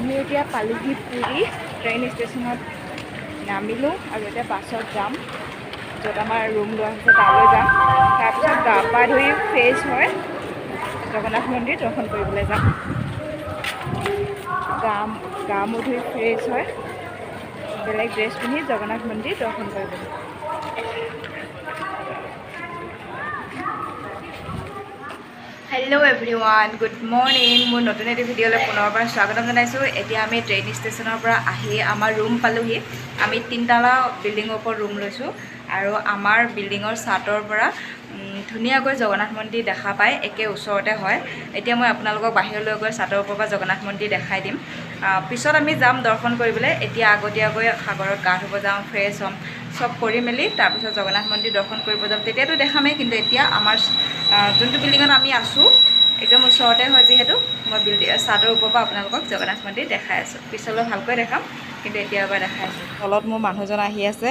এতিয়া পালোহি পুৰী ট্ৰেইন ষ্টেচনত নামিলোঁ আৰু এতিয়া বাছত যাম। য'ত আমাৰ ৰুম লোৱা হৈছে, তালৈ যাম। তাৰপিছত গা পা ধুই ফ্ৰেছ হৈ জগন্নাথ মন্দিৰ দৰ্শন কৰিবলৈ যাম। গা গা মূৰ ধুই ফ্ৰেছ হৈ বেলেগ ড্ৰেছ পিন্ধি জগন্নাথ মন্দিৰ দৰ্শন কৰিবলৈ hello everyone good morning মোৰ নতুন এটি ভিডিঅ'লৈ পুনৰবাৰ স্বাগতম জনাইছোঁ। এতিয়া আমি ট্ৰেইন ষ্টেচনৰ পৰা আহি আমাৰ ৰুম পালোহি। আমি তিনিটালা বিল্ডিঙৰ ওপৰত ৰুম লৈছোঁ আৰু আমাৰ বিল্ডিঙৰ ছাদৰ পৰা ধুনীয়াকৈ জগন্নাথ মন্দিৰ দেখা পায় একে ওচৰতে হয়। এতিয়া মই আপোনালোকক বাহিৰলৈ গৈ ছাদৰ ওপৰৰ পৰা জগন্নাথ মন্দিৰ দেখাই দিম। পিছত আমি যাম দৰ্শন কৰিবলৈ। এতিয়া আগতীয়াকৈ সাগৰত গা ধুব যাওঁ ফ্ৰেছ হ'ম চব কৰি মেলি তাৰপিছত জগন্নাথ মন্দিৰ দৰ্শন কৰিব যাম। তেতিয়াতো দেখামেই কিন্তু এতিয়া আমাৰ যোনটো বিল্ডিঙত আমি আছোঁ একদম ওচৰতে হয় যিহেতু মই বিল্ডিং ছাদৰ ওপৰৰ পৰা আপোনালোকক জগন্নাথ মন্দিৰ দেখাই আছোঁ। পিছলৈ ভালকৈ দেখাম কিন্তু এতিয়াৰ পৰা দেখাই আছোঁ। তলত মোৰ মানুহজন আহি আছে।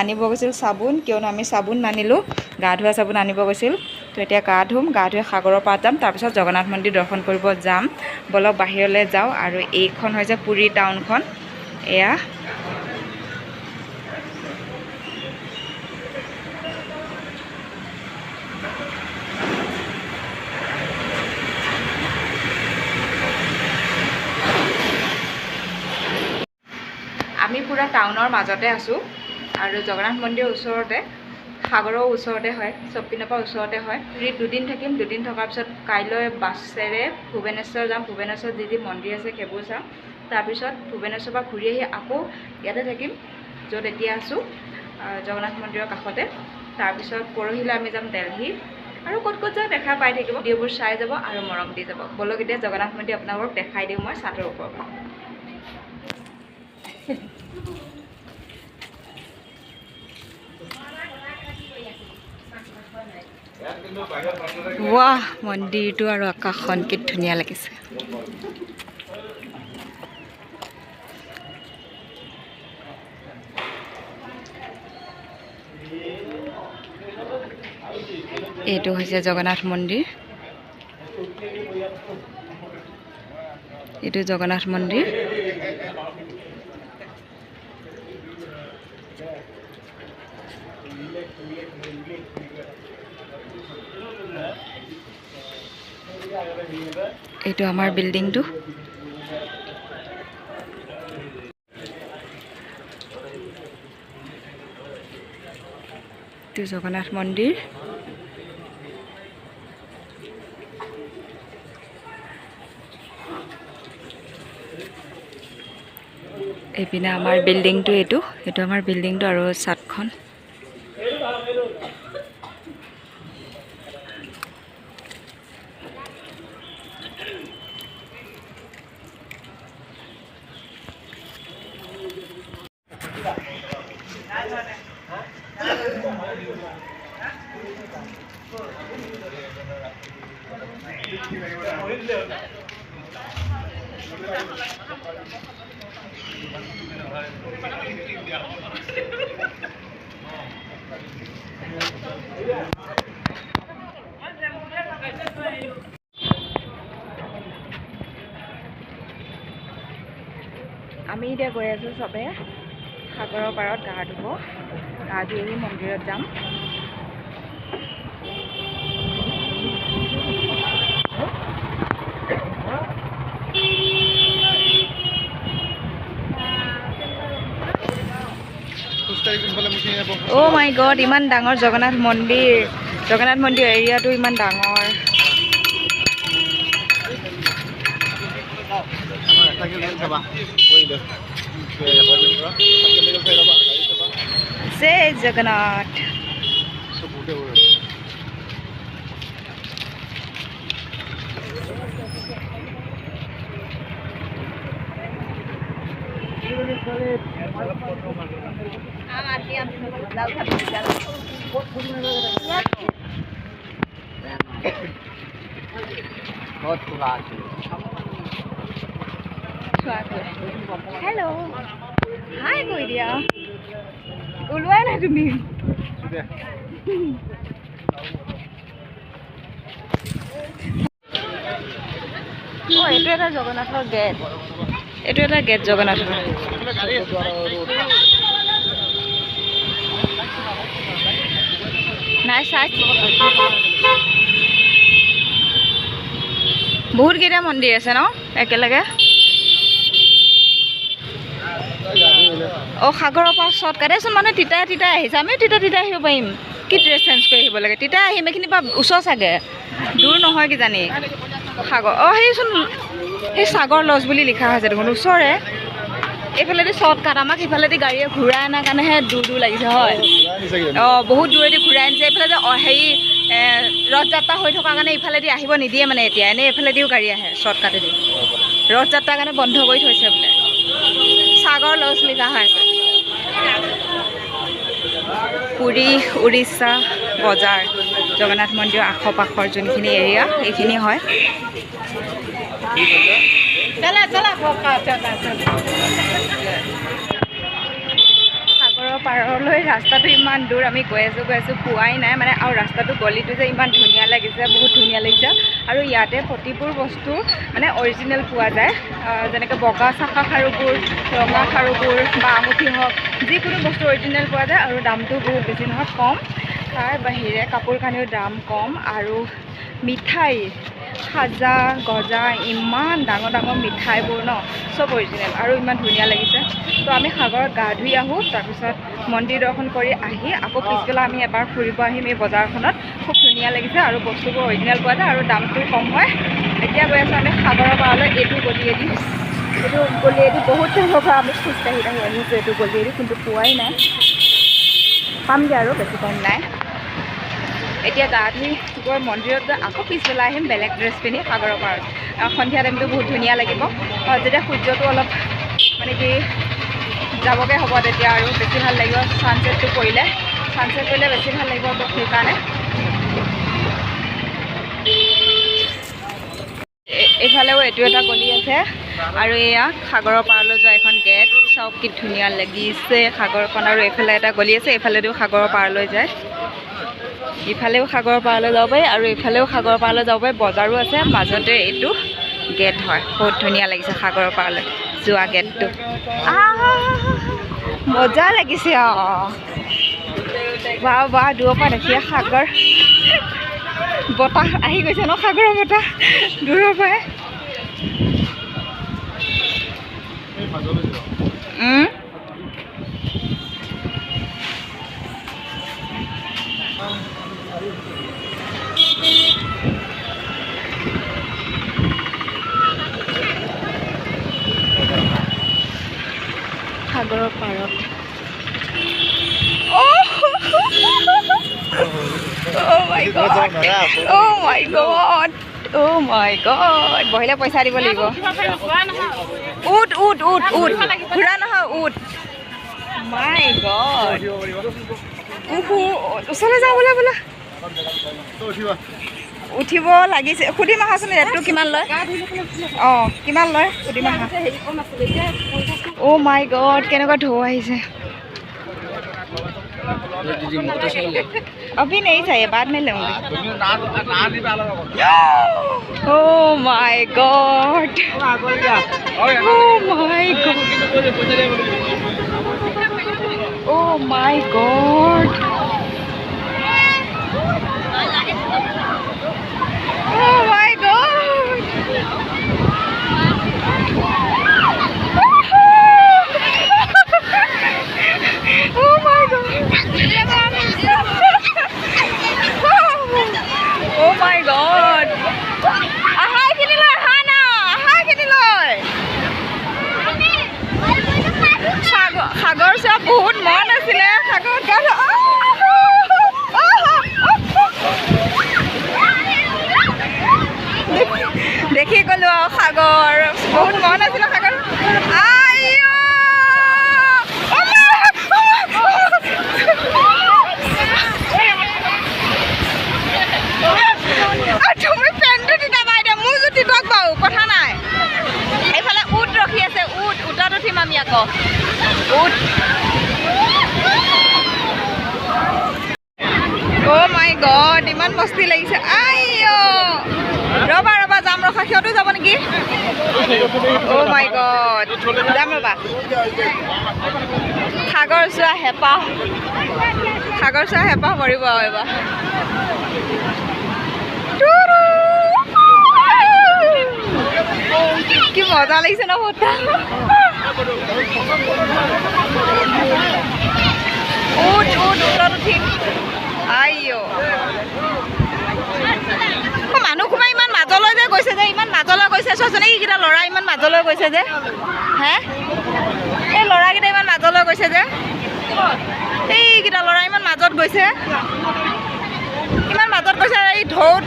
আনিব গৈছিল চাবোন কিয়নো আমি চাবোন নানিলোঁ গা ধোৱা চাবোন আনিব গৈছিল। তো এতিয়া গা ধুম গা ধুই সাগৰৰ পাৰত যাম তাৰপিছত জগন্নাথ মন্দিৰ দৰ্শন কৰিব যাম। বলক বাহিৰলৈ যাওঁ আৰু এইখন হৈছে পুৰী টাউনখন। এয়া। আমি পূৰা টাউনৰ মাজতে আছোঁ। আৰু জগন্নাথ মন্দিৰৰ ওচৰতে সাগৰৰ ওচৰতে হয় চব পিনৰ পৰা ওচৰতে হয়। পুৰীত দুদিন থাকিম দুদিন থকাৰ পিছত কাইলৈ বাছেৰে ভূৱনেশ্বৰ যাম। ভূৱনেশ্বৰত যি যি মন্দিৰ আছে সেইবোৰ চাম। তাৰপিছত ভূৱনেশ্বৰৰ পৰা ঘূৰি আহি আকৌ ইয়াতে থাকিম য'ত এতিয়া আছোঁ জগন্নাথ মন্দিৰৰ কাষতে। তাৰপিছত পৰহিলৈ আমি যাম দেলহি। আৰু ক'ত ক'ত যাওঁ দেখা পাই থাকিব। ভিডিঅ'বোৰ চাই যাব আৰু মৰম দি যাব। বলক এতিয়া জগন্নাথ মন্দিৰ আপোনালোকক দেখাই দিওঁ মই চাদৰ ওপৰৰ পৰা। ৱাহ মন্দিৰটো আৰু আকাশখন কি ধুনীয়া লাগিছে। এইটো হৈছে জগন্নাথ মন্দিৰ। এইটো জগন্নাথ মন্দিৰ। এইটো আমাৰ বিল্ডিংটো এইটো জগন্নাথ মন্দিৰ। এইপিনে আমাৰ বিল্ডিংটো এইটো। এইটো আমাৰ বিল্ডিংটো আৰু ছাদখন। আমি এতিয়া গৈ আছোঁ চবে সাগৰৰ পাৰত গা ধুব। গা ধুই মন্দিৰত যাম। অ' মাই গড ইমান ডাঙৰ জগন্নাথ মন্দিৰ। জগন্নাথ মন্দিৰ এৰিয়াটো ইমান ডাঙৰ। জগন্নাথ। হেল্ল' হাই কৈ দিয়া ওলোৱাই নাই তুমি অঁ এইটো এটা জগন্নাথৰ গেট এইটো এটা গেট জগন্নাথৰ নাই চাই বহুতকেইটা মন্দিৰ আছে ন? একেলগে? অঁ সাগৰৰ পৰা শ্বৰ্টকাটেচোন মানে তিতাই তিতাই আহিছে। আমিও তিতা তিতাই আহিব পাৰিম। কি ড্ৰেছ চেঞ্জ কৰি আহিব লাগে? তিতাই আহিম এইখিনিৰ পৰা ওচৰ চাগে। দূৰ নহয় কিজানি। সাগৰ অঁ সেইচোন সেই সাগৰ লজ বুলি লিখা হৈছে দেখোন ওচৰে। এইফালেদি শ্বৰ্টকাট আমাক সিফালেদি গাড়ীয়ে ঘূৰাই অনাৰ কাৰণেহে দূৰ দূৰ লাগিছে হয়। অঁ বহুত দূৰেদি ঘূৰাই আনিছে। এইফালে যে হেৰি ৰথ যাত্ৰা হৈ থকাৰ কাৰণে ইফালেদি আহিব নিদিয়ে মানে এতিয়া। এনেই এইফালেদিও গাড়ী আহে শ্বৰ্টকাটেদি ৰথ যাত্ৰাৰ কাৰণে বন্ধ কৰি থৈছে বোলে। সাগৰ লজ লিখা হৈ আছে। পুৰী উৰিষ্যা বজাৰ জগন্নাথ মন্দিৰৰ আশ পাশৰ যোনখিনি এৰিয়া সেইখিনি হয়। সাগৰৰ পাৰলৈ ৰাস্তাটো ইমান দূৰ আমি গৈ আছোঁ গৈ আছোঁ পোৱাই নাই। মানে আৰু ৰাস্তাটো গলিটো যে ইমান ধুনীয়া লাগিছে বহুত ধুনীয়া লাগিছে। আৰু ইয়াতে প্ৰতিবোৰ বস্তু মানে অৰিজিনেল পোৱা যায়। যেনেকৈ বগা চাফা খাৰুবোৰ ৰঙা খাৰুবোৰ বা আঙুঠি হওক যিকোনো বস্তু অৰিজিনেল পোৱা যায় আৰু দামটো বহুত বেছি নহয় কম। তাৰ বাহিৰে কাপোৰ কানিও দাম কম আৰু মিঠাই খাজা গজা ইমান ডাঙৰ ডাঙৰ মিঠাইবোৰ ন চব অৰিজিনেল আৰু ইমান ধুনীয়া লাগিছে। তো আমি সাগৰত গা ধুই আহোঁ তাৰপিছত মন্দিৰ দৰ্শন কৰি আহি আকৌ পিছবেলা আমি এবাৰ ফুৰিব আহিম এই বজাৰখনত। খুব ধুনীয়া লাগিছে আৰু বস্তুবোৰ অৰিজিনেল পোৱা যায় আৰু দামটো কম হয়। এতিয়া গৈ আছোঁ আমি সাগৰৰ পাৰলৈ এইটো গলিয়েদি। এইটো গলিয়েদি বহুত টাইমৰ পৰা আমি খোজকাঢ়ি কাঢ়ি আহিছোঁ এইটো গলিয়েদি কিন্তু পোৱাই নাই। পামগৈ আৰু বেছি টাইম নাই। এতিয়া গা ধুই গৈ মন্দিৰত গৈ আকৌ পিছবেলা আহিম বেলেগ ড্ৰেছ পিন্ধি সাগৰৰ পাৰত। সন্ধিয়া টাইমটো বহুত ধুনীয়া লাগিব। যেতিয়া সূৰ্যটো অলপ মানে কি যাবগৈ হ'ব তেতিয়া আৰু বেছি ভাল লাগিব। ছানছেটটো পৰিলে। ছানছেট পৰিলে বেছি ভাল লাগিব সেইকাৰণে। এ- এইফালেও এইটো এটা গলি আছে। আৰু এয়া সাগৰৰ পাৰলৈ যোৱা এখন গেট চাওক কি ধুনীয়া লাগিছে সাগৰখন। আৰু এইফালে এটা গলি আছে এইফালেদিও সাগৰৰ পাৰলৈ যায়। ইফালেও সাগৰৰ পাৰলৈ যাব পাৰি আৰু ইফালেও সাগৰৰ পাৰলৈ যাব পাৰি বজাৰো আছে মাজতে এইটো গেট হয়। বহুত ধুনীয়া লাগিছে সাগৰৰ পাৰলৈ যোৱা গেটটো মজা লাগিছে অঁ। বাহ বাহ দূৰৰ পৰা দেখিয়ে সাগৰ বতাহ আহি গৈছে ন সাগৰৰ বতাহ? দূৰৰ পৰাই সাগৰৰ পাৰত Oh my god. Oh my god. Oh my god. বহিলে পইচা দিব লাগিব উট উট উট উট ঘূৰা নহয় উট মাই গড উহু ওচৰলৈ যাওঁ বোলা বোলা উঠিব লাগিছে সুধিম আহাচোন ৰেটটো কিমান লয় অঁ কিমান লয় সুধিম আহা অ' মাই গড কেনেকুৱা ঢৌ আহিছে अभी नहीं चाहिए बाद में लूंगी Oh my god. Oh my god. Oh my god. O my god ইমান মস্তি লাগিছে। আই ৰ'বা ৰ'বা যাম ৰখা সিহঁতো যাব নেকি? অ' মাই গড যাম ৰ'বা। সাগৰ চোৱা হেঁপাহ। সাগৰ চোৱা হেঁপাহ মৰিব আৰু টুৰু। কি মজা লাগিছে ন অ, মানুহ সোমাই ইমান মাজলৈ যে গৈছে যে ইমান মাজলৈ গৈছে। চোৱাচোন এইকেইটা ল'ৰা ইমান মাজলৈ গৈছে যে। হে? এই ল'ৰাকেইটা ইমান মাজলৈ গৈছে যে। এইকেইটা ল'ৰা ইমান মাজত গৈছে। ইমান মাজত গৈছে এই ঢৌত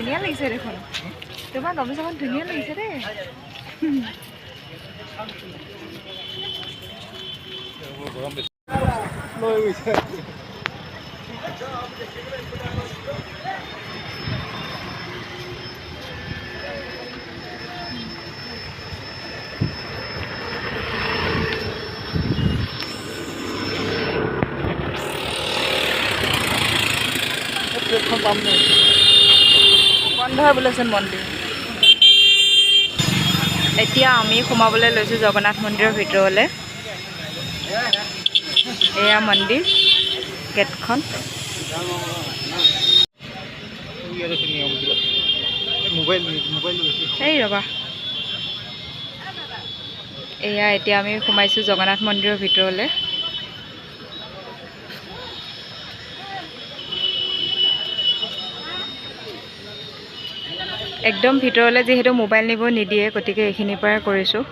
ধুনীয়া লাগিছে দেখোন। তোমাৰ গামোচাখন ধুনীয়া লাগিছে দেই। বন্ধ হয় বোলেচোন মন্দিৰ। এতিয়া আমি সোমাবলৈ লৈছোঁ জগন্নাথ মন্দিৰৰ ভিতৰলৈ। এয়া মন্দিৰ গেটখন। এই ৰ'বা। এয়া এতিয়া আমি সোমাইছোঁ জগন্নাথ মন্দিৰৰ ভিতৰলৈ। একদম ভিতৰলৈ যিহেতু মোবাইল নিব নিদিয়ে গতিকে এইখিনিৰ পৰাই কৰিছোঁ।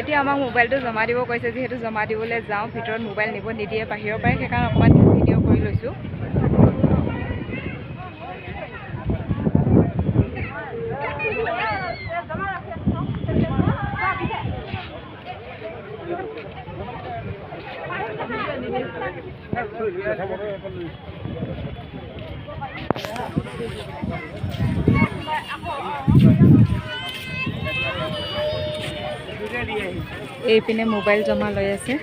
এতিয়া আমাক মোবাইলটো জমা দিব কৈছে যিহেতু জমা দিবলৈ যাওঁ ভিতৰত মোবাইল নিব নিদিয়ে বাহিৰৰ পৰাই সেইকাৰণে অকণমান ভিডিঅ' কৰি লৈছোঁ। এইপিনে মোবাইল জমা লৈ আছে।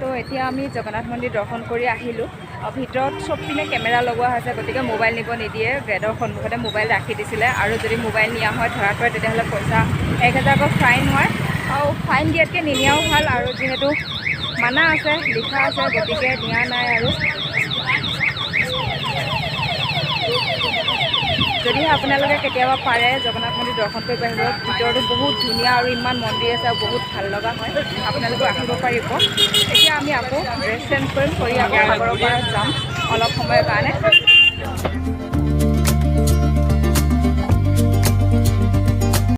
তো এতিয়া আমি জগন্নাথ মন্দিৰ দৰ্শন কৰি আহিলোঁ। ভিতৰত চব পিনে কেমেৰা লগোৱা হৈছে গতিকে মোবাইল নিব নিদিয়ে। গেটৰ সন্মুখতে মোবাইল ৰাখি দিছিলে। আৰু যদি মোবাইল নিয়া হয় ধৰা পৰে তেতিয়াহ'লে পইচা এক হাজাৰকৈ ফাইন হয়। আৰু ফাইন দিয়াতকৈ নিনিয়াও ভাল। আৰু যিহেতু মানা আছে লিখা আছে গতিকে নিয়া নাই আৰু যদিহে আপোনালোকে কেতিয়াবা পাৰে জগন্নাথ মন্দিৰ দৰ্শন কৰিব আহিব ভিতৰতো বহুত ধুনীয়া আৰু ইমান মন্দিৰ আছে আৰু বহুত ভাল লগা হয়। আপোনালোকে আহিব পাৰিব। এতিয়া আমি আকৌ ড্ৰেছ চেঞ্জ কৰিম কৰি আকৌ সাগৰৰ পৰা যাম অলপ সময়ৰ কাৰণে।